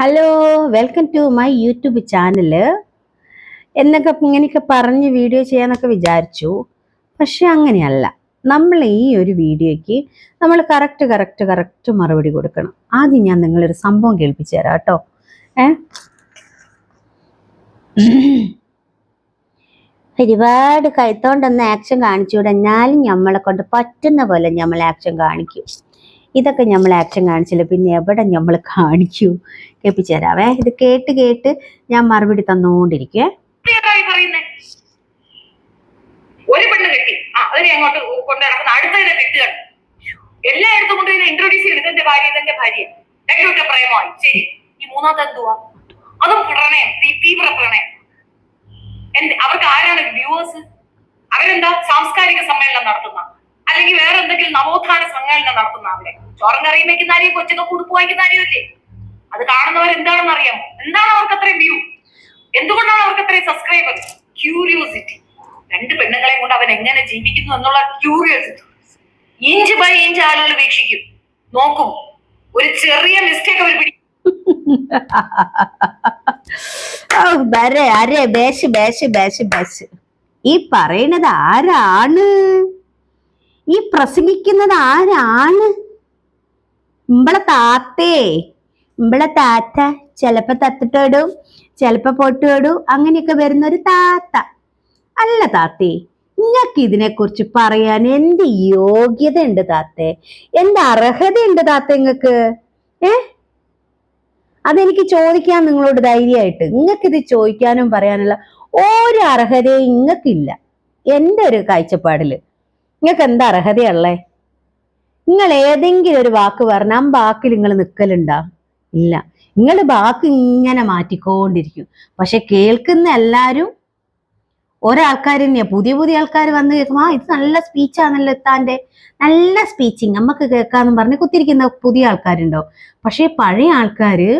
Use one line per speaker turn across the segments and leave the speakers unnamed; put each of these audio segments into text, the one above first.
Hello welcome to my YouTube channel എന്നൊക്കെ ഇങ്ങനെയൊക്കെ പറഞ്ഞ് വീഡിയോ ചെയ്യാന്നൊക്കെ വിചാരിച്ചു. പക്ഷെ അങ്ങനെയല്ല. നമ്മൾ ഈ ഒരു വീഡിയോയ്ക്ക് നമ്മൾ കറക്റ്റ് കറക്റ്റ് കറക്റ്റ് മറുപടി കൊടുക്കണം. ആദ്യം ഞാൻ നിങ്ങളൊരു സംഭവം കേൾപ്പിച്ചു തരാം കേട്ടോ. ഏ? ഒരുപാട് കൈത്തോണ്ടൊന്ന് ആക്ഷൻ കാണിച്ചുകൂടെ. എന്നാലും നമ്മളെ കൊണ്ട് പറ്റുന്ന പോലെ നമ്മൾ ആക്ഷൻ കാണിക്കും. ഇതൊക്കെ നമ്മൾ ആക്ഷൻ കാണിച്ചില്ല? പിന്നെ എവിടെ നമ്മൾ കാണിക്കൂ കേൾപ്പിച്ചു തരാവേ ഇത് കേട്ട് കേട്ട് ഞാൻ മറുപടി തന്നുകൊണ്ടിരിക്കേ
ഒരു കെട്ടി. അങ്ങോട്ട് ശരി. ഈ അവർക്ക് ആരാണ് വ്യൂവേഴ്സ് അവരെന്താ? സാംസ്കാരിക സമ്മേളനം നടത്തുന്ന? അല്ലെങ്കിൽ വേറെ എന്തെങ്കിലും നവോത്ഥാന സമ്മേളനം നടത്തുന്ന അവിടെ? ചോറും കറിയും വെക്കുന്ന ആരെയും കൊച്ചൊക്കെ കുടുപ്പ് വാങ്ങിക്കുന്ന ആരെയല്ലേ അത് കാണുന്നവർ എന്താണെന്ന് അറിയാമോ? എന്താണ് അവർക്ക് അത്രയും വ്യൂ എന്തുകൊണ്ടാണ് അവർക്ക് അത്രയും സബ്സ്ക്രൈബർ ക്യൂരിയോസിറ്റി രണ്ട് പെണ്ണുങ്ങളെ കൊണ്ട് അവൻ എങ്ങനെ ജീവിക്കുന്നു എന്നുള്ള ക്യൂരിയോസിറ്റി ഇഞ്ച് ബൈ ഇഞ്ച് ആളുകൾ വീക്ഷിക്കും. നോക്കും. ഒരു ചെറിയ മിസ്റ്റേക്ക് അവർ പിടിക്കും
അരെ ഈ പറയണത് ആരാണ്? ഈ പ്രസംഗിക്കുന്നത് ആരാണ്? ഇമ്പളെ താത്തേ ഇമ്പളെ താത്ത ചിലപ്പോ തത്തിട്ടോടും ചിലപ്പോ പൊട്ടുവിടും അങ്ങനെയൊക്കെ വരുന്ന ഒരു താത്ത. അല്ല താത്തേ നിങ്ങൾക്ക് ഇതിനെക്കുറിച്ച് പറയാൻ എന്ത് യോഗ്യത ഉണ്ട് താത്തേ? എന്ത് ഉണ്ട് താത്ത നിങ്ങൾക്ക് ഏ? അതെനിക്ക് ചോദിക്കാൻ നിങ്ങളോട് ധൈര്യമായിട്ട് നിങ്ങൾക്ക് ഇത് ചോദിക്കാനും പറയാനുള്ള ഒരു അർഹതയും നിങ്ങൾക്കില്ല എന്റെ ഒരു കാഴ്ചപ്പാടിൽ നിങ്ങൾക്ക് എന്താ അർഹതയുള്ളേ? നിങ്ങൾ ഏതെങ്കിലും ഒരു വാക്ക് പറഞ്ഞാൽ ആ വാക്കിൽ നിങ്ങൾ നിൽക്കലുണ്ടാ ഇല്ല. നിങ്ങൾ വാക്ക് ഇങ്ങനെ മാറ്റിക്കൊണ്ടിരിക്കും. പക്ഷെ കേൾക്കുന്ന എല്ലാവരും ഒരാൾക്കാർ തന്നെയാ. പുതിയ പുതിയ ആൾക്കാർ വന്ന് കേൾക്കും ആ ഇത് നല്ല സ്പീച്ചാണല്ലോ എത്താന്റെ നല്ല സ്പീച്ചിങ്. നമുക്ക് കേൾക്കാന്ന് പറഞ്ഞ് കുത്തിരിക്കുന്ന പുതിയ ആൾക്കാരുണ്ടാവും പക്ഷേ പഴയ ആൾക്കാര്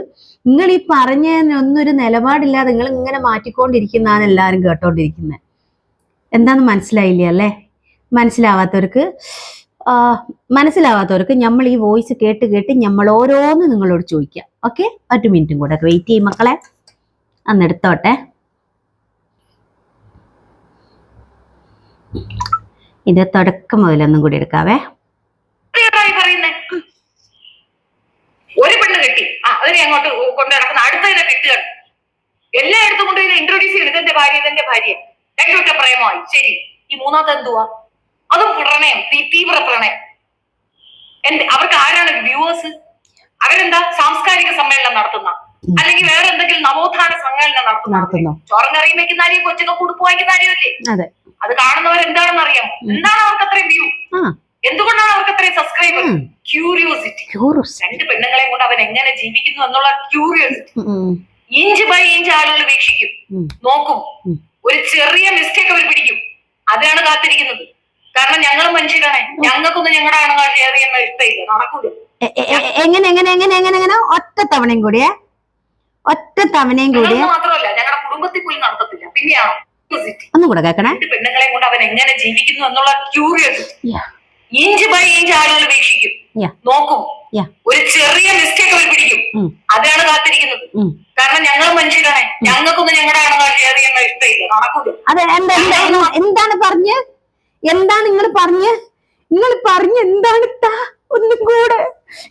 നിങ്ങൾ ഈ പറഞ്ഞതിനൊന്നും ഒരു നിലപാടില്ലാതെ നിങ്ങൾ ഇങ്ങനെ മാറ്റിക്കൊണ്ടിരിക്കുന്നതാണ് എല്ലാവരും കേട്ടോണ്ടിരിക്കുന്നത് എന്താന്ന് മനസ്സിലായില്ലേ അല്ലേ? മനസ്സിലാവാത്തവർക്ക് മനസ്സിലാവാത്തവർക്ക് നമ്മൾ ഈ വോയിസ് കേട്ട് കേട്ട് നമ്മൾ ഓരോന്ന് നിങ്ങളോട് ചോദിക്കാം. ഓക്കെ ഒരു മിനിറ്റും കൂടെ വെയിറ്റ് ചെയ്യും മക്കളെ. അന്ന് എടുത്തോട്ടെ. ഇത് തുടക്കം മുതലൊന്നും കൂടി എടുക്കാവേ.
ഒരു പെണ്ണ് കെട്ടി. അതിനെ അങ്ങോട്ട് കൊണ്ട് നടക്കുന്ന അടുത്തതിനെ കെട്ടുകയാണ് എല്ലായിടത്തും കൊണ്ട് ഇതിനെ ചെയ്ത് ഇതെന്റെ ഭാര്യ ഇതെന്റെ ഭാര്യ. രണ്ടൊക്കെ പ്രേമമായി. ശരി. ഈ മൂന്നാമത്തെ എന്തുവാ? അതും പ്രണയം തീവ്ര പ്രണയം? എന്ത് അവർക്ക് ആരാണ് വ്യൂവേഴ്സ് അവരെന്താ സാംസ്കാരിക സമ്മേളനം നടത്തുന്ന? അല്ലെങ്കിൽ വേറെ എന്തെങ്കിലും നവോത്ഥാന സമ്മേളനം നടത്തുന്ന?
നടത്തുന്നു.
ചോറും കറിയും വെക്കുന്ന ആരെയും കൊച്ചൊക്കെ കുടുപ്പ് വാങ്ങിക്കുന്ന ആരെയല്ലേ
അതെ.
അത് കാണുന്നവർ എന്താണെന്ന് അറിയാമോ? എന്താണ് അവർക്ക് അത്രയും വ്യൂ എന്തുകൊണ്ടാണ് അവർക്ക് അത്രയും സബ്സ്ക്രൈബർ. ക്യൂരിയോസിറ്റി രണ്ട് പെണ്ണുങ്ങളെ കൊണ്ട് അവൻ എങ്ങനെ ജീവിക്കുന്നു എന്നുള്ള ക്യൂരിയോസിറ്റി ഇഞ്ച് ബൈ ഇഞ്ച് ആളുകൾ വീക്ഷിക്കും. നോക്കും. ഒരു ചെറിയ മിസ്റ്റേക്ക് അവർ പിടിക്കും. അതാണ് കാത്തിരിക്കുന്നത്. കാരണം ഞങ്ങൾ മനുഷ്യരാണ്. ഞങ്ങൾക്കൊന്നും ഞങ്ങളുടെ ആണുങ്ങൾ ഷെയർ ചെയ്യുന്ന ഇഷ്ടമില്ല. നടക്കൂല.
എങ്ങനെ എങ്ങനെ എങ്ങനെ എങ്ങനെ എങ്ങനെ? ഒറ്റ തവണയും കൂടിയേ ഒറ്റ തവണയും കൂടിയേ
ഞങ്ങൾക്ക് മാത്രമല്ല ഞങ്ങളുടെ കുടുംബത്തിൽ പോയി നടത്തത്തില്ല. പിന്നെയാണോ
ഒന്നും കൂടെ
കേൾക്കണേ. പെണ്ണുങ്ങളെ കൊണ്ട് അവൻ എങ്ങനെ ജീവിക്കുന്നു എന്നുള്ള ക്യൂരിയോസിറ്റി. ഇഞ്ച് ബൈ ഇഞ്ച് ആളുകൾ വീക്ഷിക്കും. നോക്കും. ഒരു ചെറിയ മിസ്റ്റേക്ക് അവർ പിടിക്കും. അതാണ് കാത്തിരിക്കുന്നത്. കാരണം ഞങ്ങൾ മനുഷ്യരാണ്. ഞങ്ങൾക്കൊന്നും ഞങ്ങളുടെ ആണുങ്ങൾ ഷെയർ ചെയ്യുന്ന ഇഷ്ടമില്ല. നടക്കൂല.
അതെ എന്താണ് പറഞ്ഞ്? എന്താണ് നിങ്ങൾ പറഞ്ഞ്? നിങ്ങൾ പറഞ്ഞ് എന്താണ് താ ഒന്നും കൂടെ.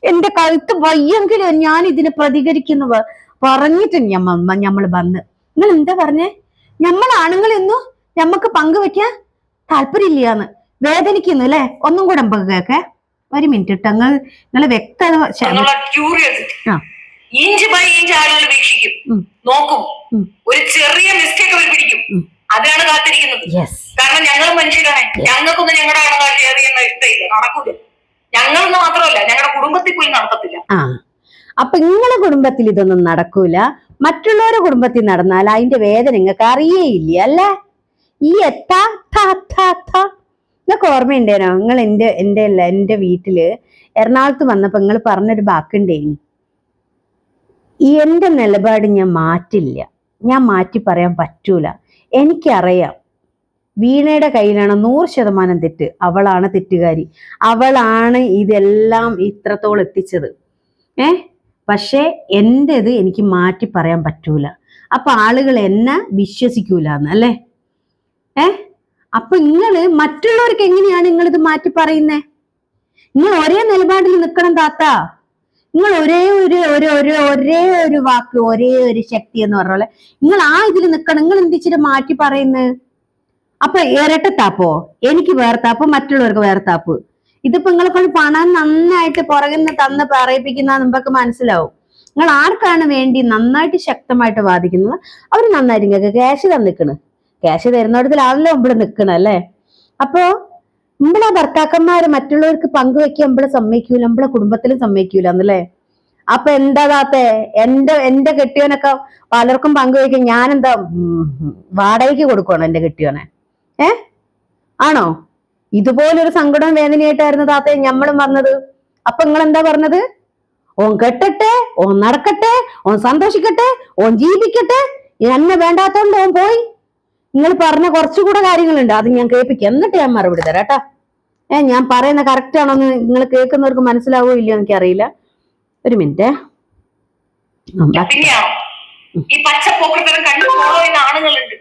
എന്റെ കഴുത്ത് വയ്യെങ്കിലും ഞാൻ ഇതിനെ പ്രതികരിക്കുന്നു പറഞ്ഞിട്ട് ഞമ്മ ഞമ്മൾ വന്ന്. നിങ്ങൾ എന്താ പറഞ്ഞേ? നമ്മൾ ആണുങ്ങളെന്നു ഞമ്മക്ക് പങ്കുവെക്കാൻ താല്പര്യമില്ലാന്ന്. വേദനിക്കുന്നു അല്ലെ? ഒന്നും കൂടെ നമുക്ക് കേക്കെ ഒരു മിനിറ്റ് ഇട്ട് നിങ്ങൾ വ്യക്തത.
ഇഞ്ച് ബൈ ഇഞ്ച് ആളുകൾ വീക്ഷിക്കും. നോക്കും. ഒരു ചെറിയ മിസ്റ്റേക്ക് അവർ പിടിക്കും. അതാണ് കാത്തിരിക്കുന്നത്. കാരണം ഞങ്ങൾ മനുഷ്യരാണ്. ഞങ്ങൾക്കൊന്നും ഞങ്ങളുടെ ആണുങ്ങൾ ഷെയർ ചെയ്യുന്ന ഇഷ്ടമില്ല നടക്കൂല. ഞങ്ങളെന്ന് മാത്രമല്ല ഞങ്ങളുടെ കുടുംബത്തിൽ പോയി നടത്തത്തില്ല
അപ്പൊ നിങ്ങളുടെ കുടുംബത്തിൽ ഇതൊന്നും നടക്കൂല. മറ്റുള്ളവരുടെ കുടുംബത്തിൽ നടന്നാൽ അതിന്റെ വേദന നിങ്ങൾക്ക് അറിയേയില്ല അല്ലേ? ഈ എത്താ നിങ്ങൾക്ക് ഓർമ്മയുണ്ടേനോ? നിങ്ങൾ എന്റെ എന്റെ അല്ല എന്റെ വീട്ടിൽ എറണാകുളത്ത് വന്നപ്പോൾ നിങ്ങൾ പറഞ്ഞൊരു വാക്കുണ്ടേനി. ഈ എന്റെ നിലപാട് ഞാൻ മാറ്റില്ല. ഞാൻ മാറ്റി പറയാൻ പറ്റൂല. എനിക്കറിയാം. വീണയുടെ കയ്യിലാണ് നൂറ് ശതമാനം തെറ്റ്. അവളാണ് തെറ്റുകാരി. അവളാണ് ഇതെല്ലാം ഇത്രത്തോളം എത്തിച്ചത്. ഏ? പക്ഷെ എന്റെത് എനിക്ക് മാറ്റി പറയാൻ പറ്റൂല. അപ്പൊ ആളുകൾ എന്നെ വിശ്വസിക്കൂല അല്ലേ? ഏ? അപ്പൊ നിങ്ങൾ മറ്റുള്ളവർക്ക് എങ്ങനെയാണ് നിങ്ങൾ ഇത് മാറ്റി പറയുന്നേ? നിങ്ങൾ ഒരേ നിലപാടിൽ നിൽക്കണം താത്ത. നിങ്ങൾ ഒരേ ഒരു ഒരു ഒരു ഒരേ ഒരു വാക്ക് ഒരേ ഒരു ശക്തി എന്ന് പറഞ്ഞ പോലെ നിങ്ങൾ ആ ഇതിൽ നിൽക്കണം. നിങ്ങൾ എന്തിച്ചിട്ട് മാറ്റി പറയുന്നത് അപ്പൊ ഇരട്ടത്താപ്പോ എനിക്ക് വേർത്താപ്പ് മറ്റുള്ളവർക്ക് വേർത്താപ്പ് ഇതിപ്പോ നിങ്ങളെ കൊണ്ട് പണം നന്നായിട്ട് പുറകിൽ നിന്ന് തന്ന് പറയിപ്പിക്കുന്ന നമുക്ക് മനസ്സിലാവും. നിങ്ങൾ ആർക്കാണ് വേണ്ടി നന്നായിട്ട് ശക്തമായിട്ട് വാദിക്കുന്നത്? അവർ നന്നായിട്ട് നിങ്ങൾക്ക് ക്യാഷ് തന്നിക്കണ്. ക്യാഷ് തരുന്നിടത്തിലാണല്ലോ ഇവിടെ നിൽക്കണം അല്ലേ? അപ്പോ നമ്മളെ ഭർത്താക്കന്മാര് മറ്റുള്ളവർക്ക് പങ്കുവെക്കാൻ നമ്മളെ സമ്മതിക്കൂല നമ്മളെ കുടുംബത്തിലും സമ്മതിക്കൂല എന്നല്ലേ? അപ്പൊ എന്താ താത്തെ? എന്റെ എന്റെ കെട്ടിയോനൊക്കെ പലർക്കും പങ്കുവെക്കും ഞാൻ എന്താ വാടകയ്ക്ക് കൊടുക്കണം എന്റെ കെട്ടിയോനെ? ഏ? ആണോ? ഇതുപോലൊരു സങ്കടം വേദനയായിട്ടായിരുന്നു താത്തെ ഞമ്മളും വന്നത്. അപ്പൊ നിങ്ങൾ എന്താ പറഞ്ഞത്? ഓൻ കെട്ടട്ടെ ഓൻ നടക്കട്ടെ ഓൻ സന്തോഷിക്കട്ടെ ഓൻ ജീവിക്കട്ടെ എന്നെ വേണ്ടാത്തോണ്ട് ഓൻ പോയി. നിങ്ങൾ പറഞ്ഞ കുറച്ചുകൂടെ കാര്യങ്ങളുണ്ട്. അത് ഞാൻ കേൾപ്പിക്കാം. എന്നിട്ട് ഞാൻ മറുപടി തരാം കേട്ടാ. ഏ ഞാൻ പറയുന്ന കറക്റ്റ് ആണോ എന്ന് നിങ്ങൾ കേൾക്കുന്നവർക്ക് മനസ്സിലാവോ ഇല്ലയോ എനിക്കറിയില്ല. ഒരു മിനിറ്റ്
ഈ പച്ചപ്പോക്കത്തരം കണ്ടു ഫോളോ ചെയ്യുന്ന ആണുങ്ങളുണ്ട്.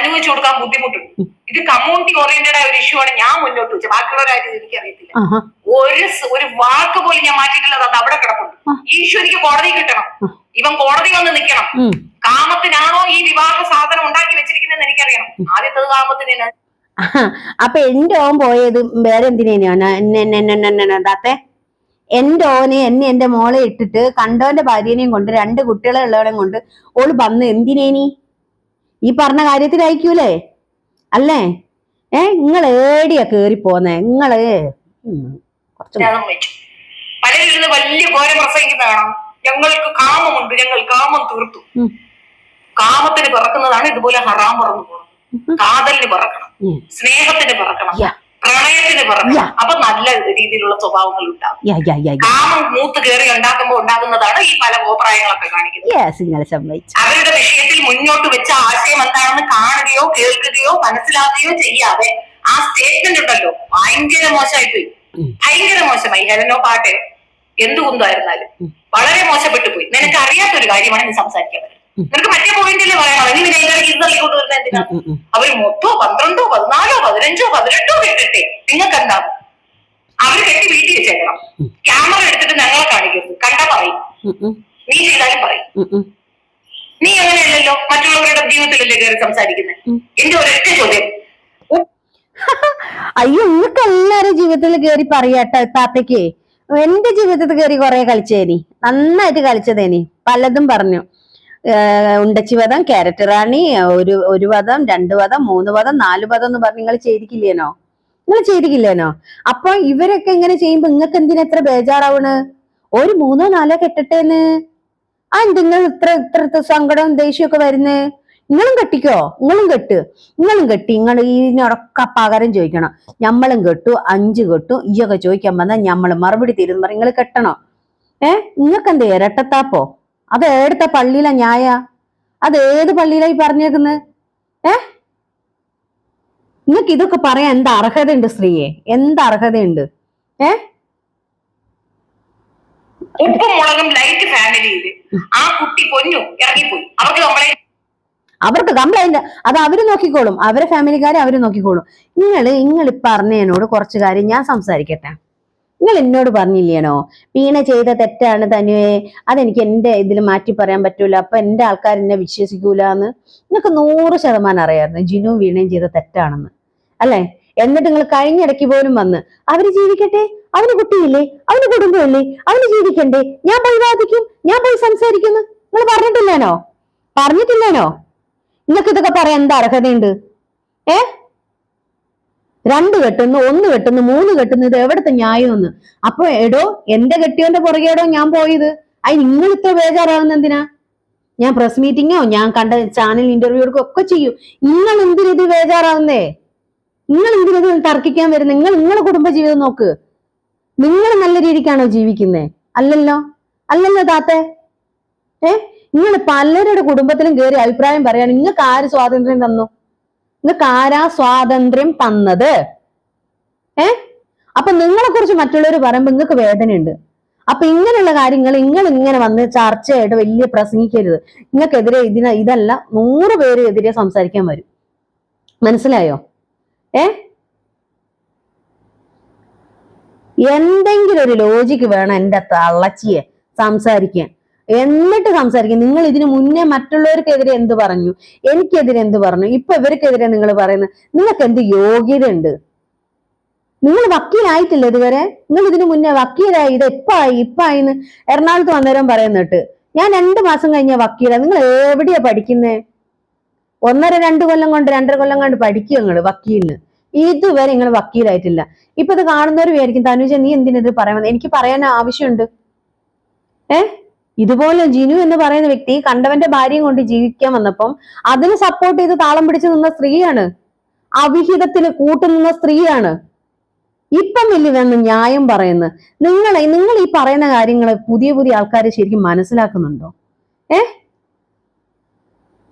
അനുഭവിച്ചു കൊടുക്കാൻ ബുദ്ധിമുട്ടുണ്ട്. ഇത് കമ്മ്യൂണിറ്റി ഓറിയന്റഡ് ആയ ഒരു ഇഷ്യൂ ആണ് ഞാൻ മുന്നോട്ട് വെച്ചത്. ബാക്കിയുള്ളവരായിട്ട് എനിക്കറിയത്തില്ല. ഒരു ഒരു വാക്ക് പോലും ഞാൻ മാറ്റിയിട്ടില്ല അത് അവിടെ കിടപ്പുണ്ട്. ഈ ഇഷ്യൂ എനിക്ക് കോടതി കിട്ടണം. ഇവൻ കോടതി വന്ന് നിൽക്കണം. കാമത്തിനാണോ ഈ വിവാഹ സാധനം ഉണ്ടാക്കി വെച്ചിരിക്കുന്നതെന്ന് എനിക്കറിയണം. ആദ്യത്തത് കാമത്തിന്.
അപ്പൊ എന്റെ ഓൻ പോയത് വേറെ എന്തിനേനാ താത്തെ എന്റെ ഓനെ എന്നെ എന്റെ മോളെ ഇട്ടിട്ട് കണ്ടോന്റെ ഭാര്യനെയും കൊണ്ട് രണ്ട് കുട്ടികളെ ഉള്ളവരെയും കൊണ്ട് ഓൾ വന്ന് എന്തിനേനി ഈ പറഞ്ഞ കാര്യത്തിലായിരിക്കൂലേ? അല്ലേ? ഏ നിങ്ങൾ ഏടിയാ കേറി പോന്നെ?
നിങ്ങൾ വലിയ ഘോരം ഞങ്ങൾക്ക് കാമമുണ്ട്. ഞങ്ങൾ കാമം തീർത്തു. കാമത്തിന് പിറക്കുന്നതാണ് ഇതുപോലെ ഹറാം പറന്നു പോകുന്നത്. കാതലിന് പിറക്കണം. സ്നേഹത്തിന് പിറക്കണം. പ്രണയത്തിന്
പറഞ്ഞു.
അപ്പൊ നല്ല രീതിയിലുള്ള സ്വഭാവങ്ങൾ ഉണ്ടാകും കാമം മൂത്ത് കയറി ഉണ്ടാക്കുമ്പോൾ ഉണ്ടാകുന്നതാണ് ഈ പല അഭിപ്രായങ്ങളൊക്കെ കാണിക്കുന്നത്. അവരുടെ വിഷയത്തിൽ മുന്നോട്ട് വെച്ച ആശയം എന്താണെന്ന് കാണുകയോ കേൾക്കുകയോ മനസ്സിലാക്കുകയോ ചെയ്യാതെ ആ സ്റ്റേറ്റ്മെന്റ് ഉണ്ടല്ലോ. ഭയങ്കര മോശമായി പോയി ഭയങ്കര മോശമായി. ഹെലനോ പാട്ടെ എന്ത് കുന്തായിരുന്നാലും വളരെ മോശപ്പെട്ടു പോയി നിനക്ക് അറിയാത്ത ഒരു കാര്യമാണ് നീ സംസാരിക്കാൻ പറ്റുന്നത്. നിനക്ക് മറ്റേ പോയിന്റിൽ പറയാം നീ ഇതിലേക്ക് ഇത് തള്ളി കൊണ്ടുവരുന്നത് എന്തിനാ? അവർ മൊത്തോ പന്ത്രണ്ടോ പതിനാലോ പതിനഞ്ചോ പതിനെട്ടോ കെട്ടിട്ടെ നിങ്ങൾക്ക് എന്താ അവർ കെട്ടി വീട്ടിൽ വെച്ചേക്കണം. ക്യാമറ എടുത്തിട്ട് ഞങ്ങളെ കാണിക്കരുത് കണ്ട പറയും. നീ ചെയ്താലും പറയും. നീ അങ്ങനെയല്ലല്ലോ മറ്റുള്ളവരുടെ ജീവിതത്തിലല്ലേ കയറി സംസാരിക്കുന്നത്. എന്റെ ഒരൊറ്റ ചോദ്യം.
അയ്യോ നിങ്ങൾക്ക് എല്ലാരും ജീവിതത്തിൽ കയറി പറയാട്ടോ താത്തയ്ക്ക് എന്റെ ജീവിതത്തിൽ കയറി കുറെ കളിച്ചേനി. നന്നായിട്ട് കളിച്ചതേനി. പലതും പറഞ്ഞു. ഉണ്ടച്ചി വധം ക്യാരറ്റ് റാണി ഒരു ഒരു വധം രണ്ട് വധം മൂന്ന് വധം നാല് വധം എന്ന് പറഞ്ഞ് നിങ്ങൾ ചെയ്തിക്കില്ലേനോ നിങ്ങൾ ചെയ്തിക്കില്ലേനോ അപ്പൊ ഇവരൊക്കെ ഇങ്ങനെ ചെയ്യുമ്പോ നിങ്ങൾക്ക് എന്തിനാ എത്ര ബേജാറാവണ്? ഒരു മൂന്നോ നാലോ കെട്ടട്ടേന്ന്. ആ നിങ്ങൾ ഇത്ര ഇത്ര സങ്കടവും ദേഷ്യമൊക്കെ വരുന്നേ? നിങ്ങളും കെട്ടിക്കോ? നിങ്ങളും കെട്ട്. നിങ്ങളും കെട്ടി. നിങ്ങൾ ഇതിനൊക്കെ പകരം ചോദിക്കണം. ഞമ്മളും കെട്ടു അഞ്ച് കെട്ടു ഇയൊക്കെ ചോദിക്കാൻ വന്നാൽ ഞമ്മൾ മറുപടി തരും പറയും നിങ്ങൾ കെട്ടണോ. ഏഹ്? നിങ്ങൾക്ക് എന്താ ഇരട്ടത്താപ്പോ? അത് ഏടുത്ത പള്ളിയിലെ ന്യായ? അത് ഏത് പള്ളിയിലായി പറഞ്ഞേക്കുന്നത് ഏ? നിങ്ങൾക്ക് ഇതൊക്കെ പറയാൻ എന്ത് അർഹതയുണ്ട് സ്ത്രീയെ? എന്ത് അർഹതയുണ്ട്? ഏ?
ലൈറ്റ് ഫാമിലിയിൽ ആ കുട്ടി പൊന്നു ഇറങ്ങിപ്പോയി. അവർക്ക് നമ്മളെ
അവർക്ക് കംപ്ലൈന്റ് അത് അവർ നോക്കിക്കോളും. അവരെ ഫാമിലിക്കാരെ അവർ നോക്കിക്കോളും. നിങ്ങൾ നിങ്ങൾ പറഞ്ഞതിനോട് കുറച്ച് കാര്യം ഞാൻ സംസാരിക്കട്ടെ. നിങ്ങൾ എന്നോട് പറഞ്ഞില്ലേനോ? വീണ ചെയ്ത തെറ്റാണ് തനുവേ അതെനിക്ക് എന്റെ ഇതിൽ മാറ്റി പറയാൻ പറ്റൂല. അപ്പൊ എന്റെ ആൾക്കാർ എന്നെ വിശ്വസിക്കൂല എന്ന് നിങ്ങൾക്ക് നൂറ് ശതമാനം അറിയാമായിരുന്നു ജിനു വീണയും ചെയ്ത തെറ്റാണെന്ന്. അല്ലേ? എന്നിട്ട് നിങ്ങൾ കഴിഞ്ഞിടയ്ക്ക് പോലും വന്ന് അവർ ജീവിക്കട്ടെ? അവന് കുട്ടിയില്ലേ? അവന് കുടുംബമില്ലേ? അവന് ജീവിക്കണ്ടേ? ഞാൻ പോയി വാദിക്കും? ഞാൻ പോയി സംസാരിക്കുന്നു? നിങ്ങൾ പറഞ്ഞിട്ടില്ലേനോ? പറഞ്ഞിട്ടില്ലേനോ? നിങ്ങൾക്ക് ഇതൊക്കെ പറയാൻ എന്താ അർഹതയുണ്ട്? ഏ? രണ്ട് കെട്ടുന്നു ഒന്ന് കെട്ടുന്നു മൂന്ന് കെട്ടുന്നു ഇത് എവിടത്തെ ന്യായമെന്ന്? അപ്പൊ എടോ എന്റെ കെട്ടിയോന്റെ പുറകെടോ ഞാൻ പോയത്? അതിന് നിങ്ങൾ ഇത്ര ബേജാറാവുന്ന എന്തിനാ? ഞാൻ പ്രസ് മീറ്റിങ്ങോ ഞാൻ കണ്ട ചാനൽ ഇന്റർവ്യൂ എടുക്കുക ഒക്കെ ചെയ്യും. നിങ്ങൾ എന്തിനത് ബേജാറാവുന്നേ? നിങ്ങൾ എന്തിനത് തർക്കിക്കാൻ വരുന്നത് നിങ്ങൾ നിങ്ങളെ കുടുംബജീവിതം നോക്ക്. നിങ്ങൾ നല്ല രീതിക്കാണോ ജീവിക്കുന്നേ? അല്ലല്ലോ? അല്ലല്ലോ താത്തെ. ഏ? നിങ്ങൾ പലരുടെ കുടുംബത്തിലും കയറി അഭിപ്രായം പറയാൻ നിങ്ങൾക്ക് ആര് സ്വാതന്ത്ര്യം തന്നു? നിങ്ങൾക്ക് ആരാ സ്വാതന്ത്ര്യം തന്നത്? ഏ? അപ്പൊ നിങ്ങളെ കുറിച്ച് മറ്റുള്ളവർ പറയുമ്പോൾ നിങ്ങൾക്ക് വേദനയുണ്ട്. അപ്പൊ ഇങ്ങനെയുള്ള കാര്യങ്ങൾ നിങ്ങൾ ഇങ്ങനെ വന്ന് ചർച്ചയായിട്ട് വലിയ പ്രസംഗിക്കരുത്. നിങ്ങൾക്കെതിരെ ഇതിന ഇതല്ല നൂറ് പേര് എതിരെ സംസാരിക്കാൻ വരും. മനസ്സിലായോ? ഏ? എന്തെങ്കിലും ഒരു ലോജിക്ക് വേണം എന്റെ തള്ളച്ചിയെ സംസാരിക്കാൻ. എന്നിട്ട് സംസാരിക്കും. നിങ്ങൾ ഇതിനു മുന്നേ മറ്റുള്ളവർക്കെതിരെ എന്ത് പറഞ്ഞു? എനിക്കെതിരെ എന്ത് പറഞ്ഞു? ഇപ്പൊ ഇവർക്കെതിരെ നിങ്ങൾ പറയുന്നത്. നിങ്ങൾക്ക് എന്ത് യോഗ്യത ഉണ്ട് നിങ്ങൾ വക്കീലായിട്ടില്ല ഇതുവരെ? നിങ്ങൾ ഇതിനു മുന്നേ വക്കീലായി. ഇത് എപ്പായി? ഇപ്പായിന്ന് എറണാകുളത്ത് വന്നേരം പറയുന്നിട്ട്. ഞാൻ രണ്ട് മാസം കഴിഞ്ഞ വക്കീലാണ് നിങ്ങൾ എവിടെയാ പഠിക്കുന്നേ? ഒന്നര രണ്ട് കൊല്ലം കൊണ്ട് രണ്ടര കൊല്ലം കൊണ്ട് പഠിക്കുക നിങ്ങൾ വക്കീലിന്. ഇതുവരെ നിങ്ങൾ വക്കീലായിട്ടില്ല. ഇപ്പൊ ഇത് കാണുന്നവർ വിചാരിക്കും തനുജ നീ എന്തിനത് പറയാൻ എനിക്ക് പറയാൻ ആവശ്യമുണ്ട്. ഏ? ഇതുപോലെ ജിനു എന്ന് പറയുന്ന വ്യക്തി കണ്ടവന്റെ ഭാര്യയും കൊണ്ട് ജീവിക്കാൻ വന്നപ്പം അതിന് സപ്പോർട്ട് ചെയ്ത് താളം പിടിച്ച് നിന്ന സ്ത്രീയാണ്. അവിഹിതത്തിന് കൂട്ടുനിന്ന സ്ത്രീയാണ്. ഇപ്പം വലിയ വന്ന് ന്യായം പറയുന്നത് നിങ്ങൾ നിങ്ങൾ ഈ പറയുന്ന കാര്യങ്ങൾ പുതിയ പുതിയ ആൾക്കാർ ശരിക്കും മനസ്സിലാക്കുന്നുണ്ടോ? ഏ?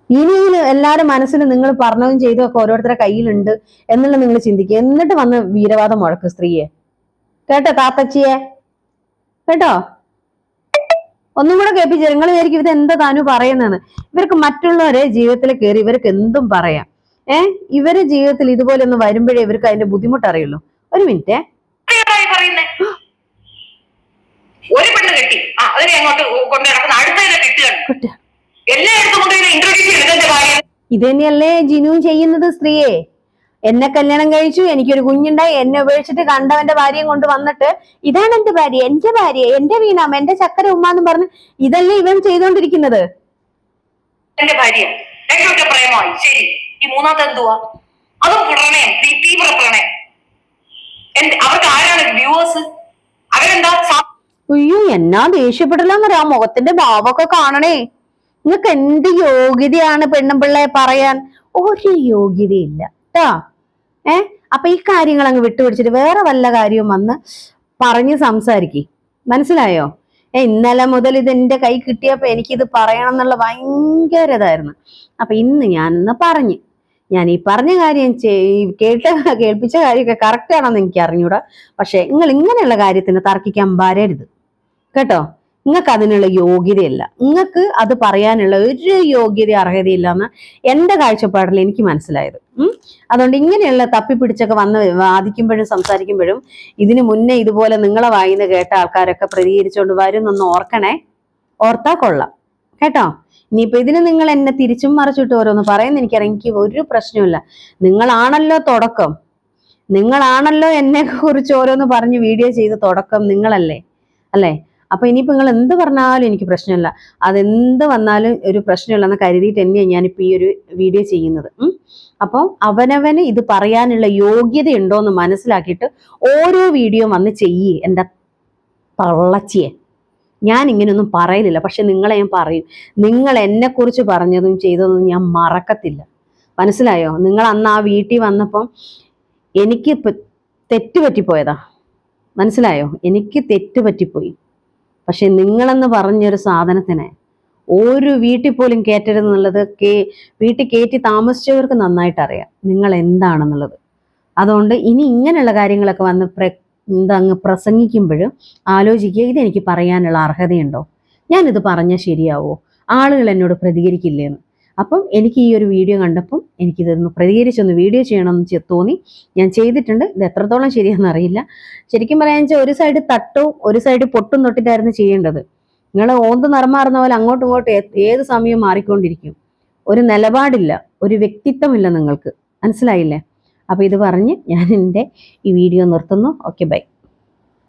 ഇനിയും എല്ലാരും മനസ്സിൽ നിങ്ങൾ പറഞ്ഞതും ചെയ്തും ഒക്കെ ഓരോരുത്തരുടെ കയ്യിലുണ്ട് എന്നുള്ള നിങ്ങൾ ചിന്തിക്കുക. എന്നിട്ട് വന്ന് വീരവാദം മുഴക്ക് സ്ത്രീയെ. കേട്ടോ താത്തച്ചിയെ കേട്ടോ? ഒന്നും കൂടെ കേൾപ്പിച്ചു നിങ്ങൾ വിചാരിക്കും ഇത് എന്താ താനു പറയുന്നതെന്ന്. ഇവർക്ക് മറ്റുള്ളവരെ ജീവിതത്തിൽ കയറി ഇവർക്ക് എന്തും പറയാം. ഏ? ഇവരെ ജീവിതത്തിൽ ഇതുപോലെ ഒന്ന് വരുമ്പോഴേ ഇവർക്ക് അതിന്റെ ബുദ്ധിമുട്ട് അറിയുള്ളൂ ഒരു മിനിറ്റ്.
ഒരു പെണ്ണ് കെട്ടി. ആ അതിനെ അങ്ങോട്ട് കൊണ്ട് നടക്കുന്ന അടുത്തതിനെ കെട്ടുകയാണ്
കുട്ടി
എല്ലായിടത്തും കൊണ്ട് ഇൻട്രൊഡ്യൂസ്
ഇത് തന്നെയല്ലേ ജിനു ചെയ്യുന്നത് സ്ത്രീയെ? എന്നെ കല്യാണം കഴിച്ചു എനിക്കൊരു കുഞ്ഞുണ്ടായി എന്നെ ഉപേക്ഷിച്ചിട്ട് കണ്ടവന്റെ ഭാര്യയും കൊണ്ട് വന്നിട്ട് ഇതാണ് എന്റെ ഭാര്യ എന്റെ ഭാര്യ എന്റെ വീണാമ എന്റെ ചക്കര ഉമ്മ എന്ന് പറഞ്ഞ് ഇതല്ലേ ഇവൻ ചെയ്തോണ്ടിരിക്കുന്നത്?
എന്റെ ഭാര്യ പ്രേമമായി. ശരി ഈ മൂന്നാമത്തെ എന്തുവാ? അതും പ്രണയം തീ- തീവ്ര പ്രണയം അവർക്ക് ആരാണ് വ്യൂവേഴ്സ് അവരെന്താ സാ-
അയ്യോ എന്നാ ദേഷ്യപ്പെടലെന്നറിയാ? ആ മുഖത്തിന്റെ ഭാവമൊക്കെ കാണണേ. നിങ്ങക്ക് എന്ത് യോഗ്യതയാണ് പെണ്ണും പിള്ളയെ പറയാൻ? ഒരു യോഗ്യതയില്ല. ട്ടാ ഏ? അപ്പൊ ഈ കാര്യങ്ങൾ അങ്ങ് വിട്ടുപിടിച്ചിട്ട് വേറെ വല്ല കാര്യവും വന്ന് പറഞ്ഞ് സംസാരിക്കി. മനസ്സിലായോ? ഏ ഇന്നലെ മുതൽ ഇത് എന്റെ കൈ കിട്ടിയപ്പോ എനിക്കിത് പറയണം എന്നുള്ള ഭയങ്കര ഇതായിരുന്നു. അപ്പൊ ഇന്ന് ഞാൻ ഇന്ന് പറഞ്ഞു. ഞാൻ ഈ പറഞ്ഞ കാര്യം കേട്ട കേൾപ്പിച്ച കാര്യമൊക്കെ കറക്റ്റ് ആണെന്ന് എനിക്ക് അറിഞ്ഞൂടാ പക്ഷെ നിങ്ങൾ ഇങ്ങനെയുള്ള കാര്യത്തിന് തർക്കിക്കാൻ വരരുത്. കേട്ടോ? നിങ്ങൾക്ക് അതിനുള്ള യോഗ്യതയില്ല. നിങ്ങൾക്ക് അത് പറയാനുള്ള ഒരു യോഗ്യത അർഹതയില്ല എന്ന് എന്റെ കാഴ്ചപ്പാടിൽ എനിക്ക് മനസ്സിലായത്. അതുകൊണ്ട് ഇങ്ങനെയുള്ള തപ്പിപ്പിടിച്ചൊക്കെ വന്ന് വാദിക്കുമ്പോഴും സംസാരിക്കുമ്പോഴും ഇതിനു മുന്നേ ഇതുപോലെ നിങ്ങളെ വായിന്ന് കേട്ട ആൾക്കാരൊക്കെ പ്രതികരിച്ചുകൊണ്ട് വരുന്നൊന്ന് ഓർക്കണേ. ഓർത്താ കൊള്ളാം. കേട്ടോ? ഇനിയിപ്പോ ഇതിന് നിങ്ങൾ എന്നെ തിരിച്ചും മറിച്ചിട്ട് ഓരോന്ന് പറയുന്ന എനിക്കറിയാം. എനിക്ക് ഒരു പ്രശ്നമില്ല നിങ്ങളാണല്ലോ തുടക്കം. നിങ്ങളാണല്ലോ എന്നെ കുറിച്ച് ഓരോന്ന് പറഞ്ഞ് വീഡിയോ ചെയ്ത് തുടക്കം നിങ്ങളല്ലേ? അല്ലേ? അപ്പൊ ഇനിയിപ്പോ നിങ്ങൾ എന്ത് പറഞ്ഞാലും എനിക്ക് പ്രശ്നമില്ല. അതെന്ത് വന്നാലും ഒരു പ്രശ്നമില്ലെന്ന് കരുതിയിട്ട് തന്നെയാണ് ഞാനിപ്പോ ഈ ഒരു വീഡിയോ ചെയ്യുന്നത്. അപ്പോൾ അവനവന് ഇത് പറയാനുള്ള യോഗ്യത എന്ന് മനസ്സിലാക്കിയിട്ട് ഓരോ വീഡിയോ വന്ന് ചെയ്യേ എന്റെ തള്ളച്ചിയെ ഞാൻ ഇങ്ങനെയൊന്നും പറയലില്ല പക്ഷെ നിങ്ങളെ ഞാൻ പറയും. നിങ്ങൾ എന്നെക്കുറിച്ച് പറഞ്ഞതും ചെയ്തതും ഞാൻ മറക്കത്തില്ല. മനസ്സിലായോ? നിങ്ങൾ അന്ന് ആ വീട്ടിൽ വന്നപ്പം എനിക്ക് തെറ്റുപറ്റിപ്പോയതാ തെറ്റ് പറ്റിപ്പോയതാ. മനസ്സിലായോ? എനിക്ക് തെറ്റ് പറ്റിപ്പോയി. പക്ഷെ നിങ്ങളെന്ന് പറഞ്ഞൊരു സാധനത്തിനെ ഒരു വീട്ടിൽ പോലും കയറ്റരുതെന്നുള്ളത് കേ വീട്ടിൽ കയറ്റി താമസിച്ചവർക്ക് നന്നായിട്ട് അറിയാം നിങ്ങൾ എന്താണെന്നുള്ളത്. അതുകൊണ്ട് ഇനി ഇങ്ങനെയുള്ള കാര്യങ്ങളൊക്കെ വന്ന് പ്ര എന്താ അങ്ങ് പ്രസംഗിക്കുമ്പോഴും ആലോചിക്കുക ഇതെനിക്ക് പറയാനുള്ള അർഹതയുണ്ടോ? ഞാനിത് പറഞ്ഞാൽ ശരിയാവോ? ആളുകൾ എന്നോട് പ്രതികരിക്കില്ലേന്ന്. അപ്പം എനിക്ക് ഈ ഒരു വീഡിയോ കണ്ടപ്പം എനിക്കിതൊന്ന് പ്രതികരിച്ചൊന്ന് വീഡിയോ ചെയ്യണമെന്ന് തോന്നി. ഞാൻ ചെയ്തിട്ടുണ്ട്. ഇത് എത്രത്തോളം ശരിയാണെന്ന് അറിയില്ല. ശരിക്കും പറയാന്ന് വെച്ചാൽ ഒരു സൈഡ് തട്ടും ഒരു സൈഡ് പൊട്ടും തൊട്ടിട്ടായിരുന്നു ചെയ്യേണ്ടത്. നിങ്ങൾ ഓന്ത് നിറമാറുന്ന പോലെ അങ്ങോട്ടും ഇങ്ങോട്ടും ഏത് സമയവും മാറിക്കൊണ്ടിരിക്കും. ഒരു നിലപാടില്ല ഒരു വ്യക്തിത്വമില്ല നിങ്ങൾക്ക്. മനസ്സിലായില്ലേ? അപ്പോൾ ഇത് പറഞ്ഞ് ഞാൻ എന്റെ ഈ വീഡിയോ നിർത്തുന്നു. Okay bye